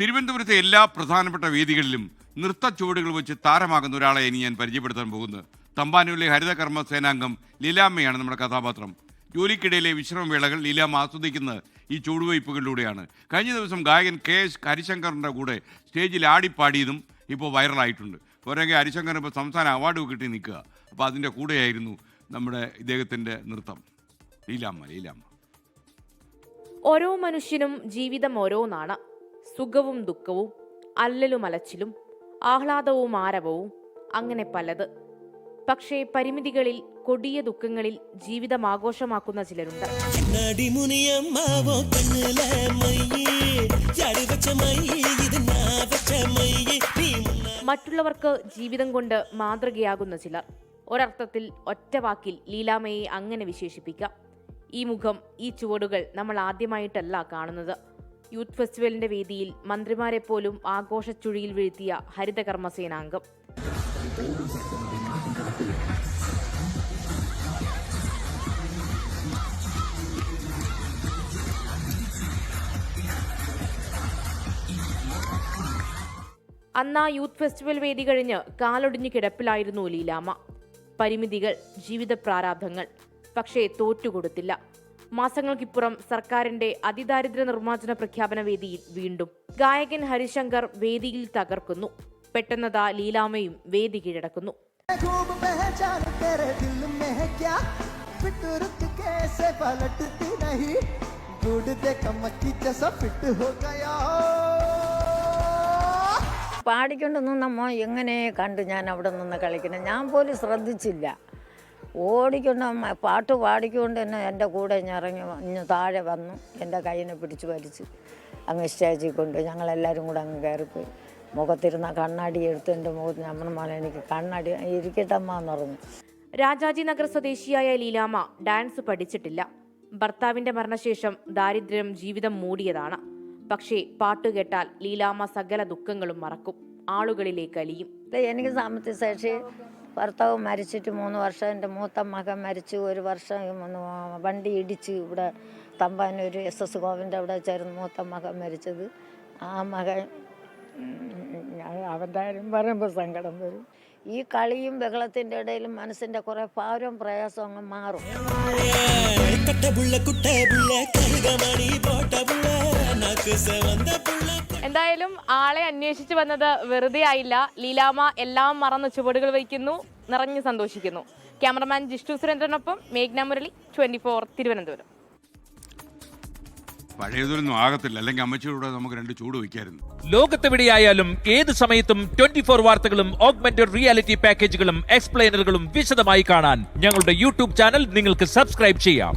തിരുവനന്തപുരത്തെ എല്ലാ പ്രധാനപ്പെട്ട വേദികളിലും നൃത്ത ചുവടുകൾ വെച്ച് താരമാകുന്ന ഒരാളെ ഇനി ഞാൻ പരിചയപ്പെടുത്താൻ പോകുന്നത്. തമ്പാനൂരിലെ ഹരിത കർമ്മ സേനാംഗം ലീലാമ്മയാണ് നമ്മുടെ കഥാപാത്രം. ജോലിക്കിടയിലെ വിശ്രമവേളകൾ ലീലാമ്മ ആസ്വദിക്കുന്നത് ഈ ചുവടുവയ്പ്പുകളിലൂടെയാണ്. കഴിഞ്ഞ ദിവസം ഗായകൻ കെ എസ് ഹരിശങ്കറിന്റെ കൂടെ സ്റ്റേജിൽ ആടിപ്പാടിയതും ഇപ്പോൾ വൈറലായിട്ടുണ്ട്. പോരെങ്കിൽ ഹരിശങ്കർ ഇപ്പോൾ സംസ്ഥാന അവാർഡ് കിട്ടി നിൽക്കുക. അപ്പോൾ അതിന്റെ കൂടെയായിരുന്നു നമ്മുടെ ഇദ്ദേഹത്തിന്റെ നൃത്തം. ലീലാമ്മ ലീലാമ്മ. ഓരോ മനുഷ്യനും ജീവിതം ഓരോന്നാണ്. സുഖവും ദുഃഖവും അല്ലലും അലച്ചിലും ആഹ്ലാദവും ആരവവും അങ്ങനെ പലത്. പക്ഷേ പരിമിതികളിൽ കൊടിയ ദുഃഖങ്ങളിൽ ജീവിതം ആഘോഷമാക്കുന്ന ചിലരുണ്ട്. മറ്റുള്ളവർക്ക് ജീവിതം കൊണ്ട് മാതൃകയാകുന്ന ചിലർ. ഒരർത്ഥത്തിൽ ഒറ്റ വാക്കിൽ ലീലാമയെ അങ്ങനെ വിശേഷിപ്പിക്കാം. ഈ മുഖം ഈ ചുവടുകൾ നമ്മൾ ആദ്യമായിട്ടല്ല കാണുന്നത്. യൂത്ത് ഫെസ്റ്റിവലിന്റെ വേദിയിൽ മന്ത്രിമാരെ പോലും ആഘോഷച്ചുഴിയിൽ വീഴ്ത്തിയ ഹരിതകർമ്മ സേനാംഗം അന്ന് ആ യൂത്ത് ഫെസ്റ്റിവൽ വേദി കഴിഞ്ഞ് കാലൊടിഞ്ഞു കിടപ്പിലായിരുന്നു ലീലാമ പരിമിതികൾ ജീവിത പ്രാരാബ്ധങ്ങൾ പക്ഷേ തോറ്റുകൊടുത്തില്ല. മാസങ്ങൾക്കിപ്പുറം സർക്കാരിന്റെ അതിദാരിദ്ര്യ നിർമ്മാർജന പ്രഖ്യാപന വേദിയിൽ വീണ്ടും ഗായകൻ ഹരിശങ്കർ വേദിയിൽ തകർക്കുന്നു. പെട്ടെന്നതാ ലീലാമയും വേദി കീഴടക്കുന്നു. പാടിക്കൊണ്ടൊന്നും നമ്മ എങ്ങനെ കണ്ടു ഞാൻ അവിടെ നിന്ന് കളിക്കണം? ഞാൻ പോലും ശ്രദ്ധിച്ചില്ല. ഓടിക്കൊണ്ട് പാട്ട് പാടിക്കൊണ്ട് തന്നെ എന്റെ കൂടെ ഇറങ്ങി ഇഞ്ഞ് താഴെ വന്നു. എന്റെ കയ്യിനെ പിടിച്ച് വലിച്ച് അങ്ങ് സ്റ്റേജിൽ കൊണ്ട് ഞങ്ങളെല്ലാവരും കൂടെ അങ്ങ് കയറിപ്പോയി. മുഖത്തിരുന്ന കണ്ണാടി എടുത്ത് എന്റെ മുഖത്ത് നമ്മുടെ മോനെ എനിക്ക് കണ്ണാടി ഇരിക്കട്ടമ്മ എന്ന് പറഞ്ഞു. രാജാജി നഗർ സ്വദേശിയായ ലീലാമ്മ ഡാൻസ് പഠിച്ചിട്ടില്ല. ഭർത്താവിന്റെ മരണശേഷം ദാരിദ്ര്യം ജീവിതം മൂടിയതാണ്. പക്ഷേ പാട്ട് കേട്ടാൽ ലീലാമ്മ സകല ദുഃഖങ്ങളും മറക്കും. ആളുകളിലേക്ക് അലിയും. എനിക്ക് സാമ്പത്തിക ശേഷി ഭർത്താവ് മരിച്ചിട്ട് മൂന്ന് വർഷം എന്റെ മൂത്ത മകൻ മരിച്ചു ഒരു വർഷം ഒന്ന് വണ്ടി ഇടിച്ച് ഇവിടെ തമ്പാനൂർ എസ് എസ് ഗോവിന്റെ അവിടെ ചേർന്ന് മൂത്ത മകൻ മരിച്ചത്. ആ മകൻ അവന്റെ കാര്യം പറയുമ്പോൾ സങ്കടം വരും. ഈ കളിയും ബഹളത്തിന്റെ ഇടയിൽ മനസ്സിന്റെ കുറേ ഭാരവും പ്രയാസവും അങ്ങ് മാറും. എന്തായാലും ആളെ അന്വേഷിച്ച് വന്നത് വെറുതെ ആയില്ല. ലീലാമ എല്ലാം മറന്ന് ചുവടുകൾ വഹിക്കുന്നു നിറഞ്ഞു സന്തോഷിക്കുന്നു. ക്യാമറമാൻ ജിഷ്ണു സുരേന്ദ്രനൊപ്പം മേഘ്ന മുരളി ട്വന്റി ഫോർ തിരുവനന്തപുരം. പഴയതൊന്നും ആകത്തില്ല. അല്ലെങ്കിൽ അമ്മച്ചിയുടെ നമുക്ക് രണ്ട് ചൂട് വയ്ക്കായിരുന്നു. ലോകത്തെവിടെയായാലും ഏത് സമയത്തും ട്വന്റി ഫോർ വാർത്തകളും ഓഗ്മെന്റഡ് റിയാലിറ്റി പാക്കേജുകളും എക്സ്പ്ലെയിനറുകളും വിശദമായി കാണാൻ ഞങ്ങളുടെ യൂട്യൂബ് ചാനൽ നിങ്ങൾക്ക് സബ്സ്ക്രൈബ് ചെയ്യാം.